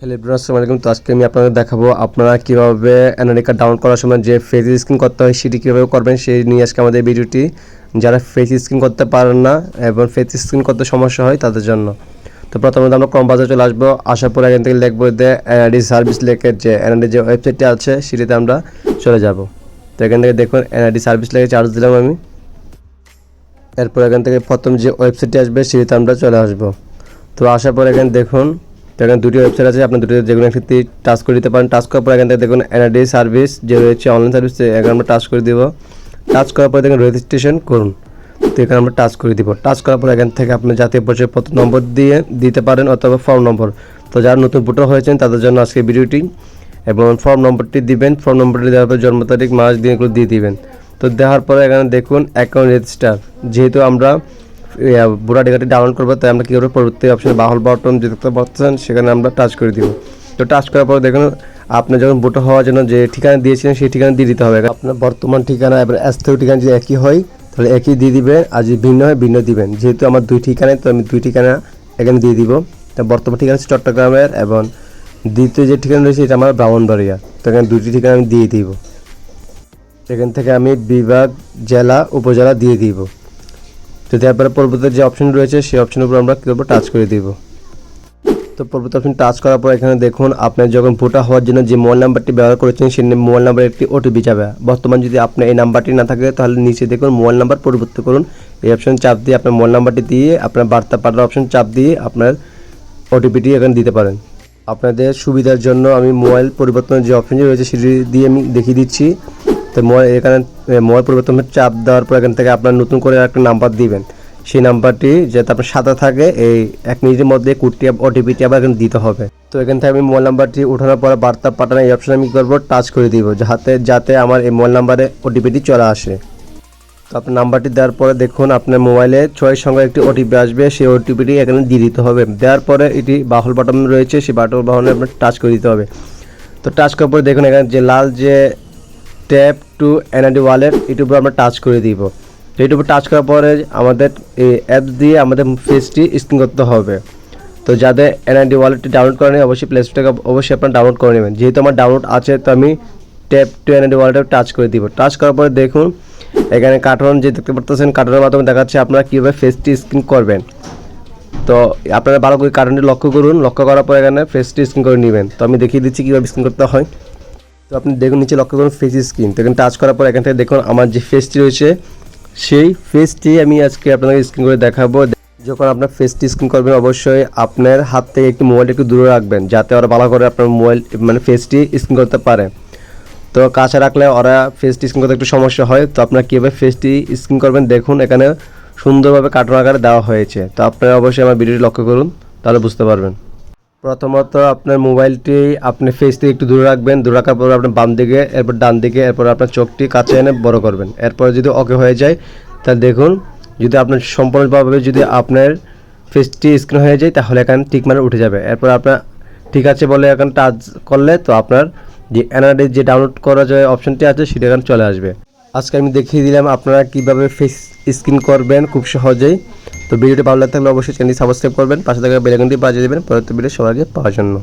Hello আসসালামু আলাইকুম। তো আজকে আমি আপনাদের দেখাবো আপনারা কীভাবে কার্ড ডাউনলোড করার সময় যে ফেস স্ক্রিন করতে হয় সেটি কীভাবে করবেন সেই নিয়ে আজকে আমাদের ভিডিওটি। যারা ফেস স্ক্রিন করতে পারেন না এবং ফেস স্ক্রিন করতে সমস্যা হয় তাদের জন্য। তো প্রথমত আমরা কম বাজার চলে আসব। আসার পরে এখান থেকে লিখব যে এনআরডি সার্ভিস লেখের যে এনআরডি যে ওয়েবসাইটটি আছে সেটিতে আমরা চলে যাব। তো এখান থেকে দেখুন এনআরডি সার্ভিস লেখে চার্জ দিলাম আমি। এরপর এখান থেকে প্রথম যে ওয়েবসাইটটি আসবে সেটিতে আমরা চলে আসব। তো আসার পর এখানে দেখুন তো এখানে দুটি ওয়েবসাইট আছে আপনি দুটি যেগুলো একটি টাচ করে দিতে পারেন। টাচ করার পর এখান থেকে দেখুন এনআরডি সার্ভিস যে রয়েছে অনলাইন সার্ভিস এখানে আমরা টাচ করে দিব। টাচ করার পর দেখুন রেজিস্ট্রেশন করুন। তো এখানে আমরা টাচ করে দিব। টাচ করার পর এখান থেকে আপনি জাতীয় পরিচয়পত্র নম্বর দিয়ে দিতে পারেন অথবা ফর্ম নম্বর তো যারা নতুন ভোটার হয়েছেন, তাদের জন্য আজকে ভিডিওটি এবং ফর্ম নম্বরটি দিবেন। ফর্ম নম্বরটি দেওয়ার পর জন্ম তারিখ, মাস, দিন এগুলো দিয়ে দিবেন। তো দেওয়ার পরে এখানে দেখুন অ্যাকাউন্ট রেজিস্টার যেহেতু আমরা বুড়া ডেকাটি ডাউনলোড করব, তাই আমরা কী করব পরবর্তী অপশনে বাহল বাটন যে দেখতে পাচ্ছেন, সেখানে আমরা টাচ করে দিব। তো টাচ করার পর দেখুন, আপনি যখন ভোটার হওয়ার জন্য যে ঠিকানা দিয়েছিলেন, সেই ঠিকানা দিয়ে দিতে হবে। আপনার বর্তমান ঠিকানা এবং স্থায়ী ঠিকানা যদি একই হয়, তাহলে একই দিয়ে দিবেন আর যদি ভিন্ন হয়, ভিন্ন দিবেন। যেহেতু আমার দুই ঠিকানায় তো আমি দুই ঠিকানা এখানে দিয়ে দিব। তো বর্তমান ঠিকানা হচ্ছে চট্টগ্রামের এবং দ্বিতীয় যে ঠিকানা রয়েছে, এটা আমার ব্রাহ্মণবাড়িয়া। তো এখানে দুইটি ঠিকানা আমি দিয়ে দিব। এখান থেকে আমি বিভাগ, জেলা, উপজেলা দিয়ে দিব। তো তারপরে পরবর্তী যে অপশন রয়েছে, সেই অপশনের উপর আমরা কী করব? টাচ করে দিব। তো পরবর্তী অপশন টাচ করার পর এখানে দেখুন আপনি যখন ভোটার হওয়ার জন্য যে মোবাইল নাম্বারটি ব্যবহার করেছেন, সেই মোবাইল নাম্বারে একটি ওটিপি যাবে। বর্তমান যদি আপনার এই নাম্বারটি না থাকে, তাহলে নিচে দেখুন মোবাইল নাম্বার পরিবর্তন করুন। এই অপশন চাপ দিয়ে আপনার মোবাইল নাম্বারটি দিয়ে আপনার বার্তা পাঠানোর অপশন চাপ দিয়ে আপনার ওটিপিটি এখানে দিতে পারেন। আপনাদের সুবিধার জন্য আমি মোবাইল পরিবর্তনের যে অপশনটি রয়েছে, সেটি দিয়ে আমি দেখিয়ে দিচ্ছি। তো এখানে মোবাইল পরিবর্তনের চাপ দেওয়ার পর এখান থেকে আপনার নতুন করে একটা নাম্বার দিবেন। সেই নাম্বারটি যাতে আপনার সাথে থাকে, এই এক মিনিটের মধ্যে কুড়িটি ওটিপিটি আবার এখানে দিতে হবে। তো এখান থেকে আমি মোবাইল নাম্বারটি ওঠানোর পরে বার্তা পাঠানো এই অপশন আমি কী করব টাচ করে দিব যাতে যাতে আমার এই মোবাইল নাম্বারে ওটিপিটি চলে আসে। তো আপনার নাম্বারটি দেওয়ার পরে দেখুন, আপনার মোবাইলে ছয় সঙ্গে একটি ওটিপি আসবে, সেই ওটিপিটি এখানে দিয়ে দিতে হবে। দেওয়ার পরে এটি বাহল বাটন রয়েছে, সেই বাটন বাহনে আপনার টাচ করে দিতে হবে। তো টাচ করার পরে দেখুন এখানে যে লাল যে ট্যাপ টু এনআইডি ওয়ালেট, এটির আমরা টাচ করে দিব। তো এটির টাচ করার পরে আমাদের এই অ্যাপ দিয়ে আমাদের ফেসটি স্ক্রিন করতে হবে। তো যাদের এনআইডি ওয়ালেটটি ডাউনলোড করে নেই, অবশ্যই প্লে স্টোর থেকে অবশ্যই আপনার ডাউনলোড করে নেবেন। যেহেতু আমার ডাউনলোড আছে, তো আমি ট্যাপ টু এনআইডি ওয়ালেটে টাচ করে দিব। টাচ করার পরে দেখুন, এখানে কার্টুন যে দেখতে পারতেছেন, কার্টুনের মাধ্যমে দেখাচ্ছে আপনারা কীভাবে ফেসটি স্ক্রিন করবেন। তো আপনারা ভালো করে কার্টুনটি লক্ষ্য করুন। লক্ষ্য করার পর এখানে ফেসটি স্ক্রিন করে নেবেন। তো আমি দেখিয়ে দিচ্ছি কীভাবে স্ক্রিন করতে হয়। তো আপনি দেখুন, নিচে লক্ষ্য করুন ফেস স্ক্রিন তো এখানে টাচ করার পর এখান থেকে দেখুন, আমার যে ফেসটি রয়েছে, সেই ফেসটি আমি আজকে আপনাকে স্ক্রিন করে দেখাবো। যখন আপনার ফেসটি স্ক্রিন করবেন, অবশ্যই আপনার হাত থেকে একটু মোবাইলটা একটু দূরে রাখবেন, যাতে ওরা ভালো করে আপনার মোবাইল মানে ফেসটি স্ক্রিন করতে পারে। তো কাছে রাখলে ওরা ফেসটি স্ক্রিন করতে একটু সমস্যা হয়। তো আপনারা কীভাবে ফেসটি স্ক্রিন করবেন, দেখুন, এখানে সুন্দরভাবে কার্টুন আকারে দেওয়া হয়েছে। তো আপনারা অবশ্যই আমার ভিডিওটি লক্ষ্য করুন, তাহলে বুঝতে পারবেন। প্রথমত আপনার মোবাইলটি আপনি ফেস থেকে একটু দূরে রাখবেন, দূরে রাখার পর আপনার বাম দিকে, এরপর ডান দিকে, এরপর আপনার চোখটি কাছে এনে বড় করবেন। এরপর যদি ওকে হয়ে যায়, তাহলে দেখুন, যদি আপনার সম্পূর্ণভাবে যদি আপনার ফেসটি স্ক্রিন হয়ে যায়, তাহলে এখানে টিক মানে উঠে যাবে। এরপর আপনার ঠিক আছে বলে এখন টাচ করলে তো আপনার যে এনআরডি যে ডাউনলোড করা যায় অপশনটি আছে, সেটা এখানে চলে আসবে। আজকে আমি দেখিয়ে দিলাম আপনারা কীভাবে ফেস স্ক্রিন করবেন খুব সহজেই। তো ভিডিওটি ভালো লাগলে অবশ্যই চ্যানেলটি সাবস্ক্রাইব করবেন, পাশে থাকা বেলাইকনটি বাজিয়ে দেবেন পরবর্তী ভিডিও আগে পাওয়ার জন্য।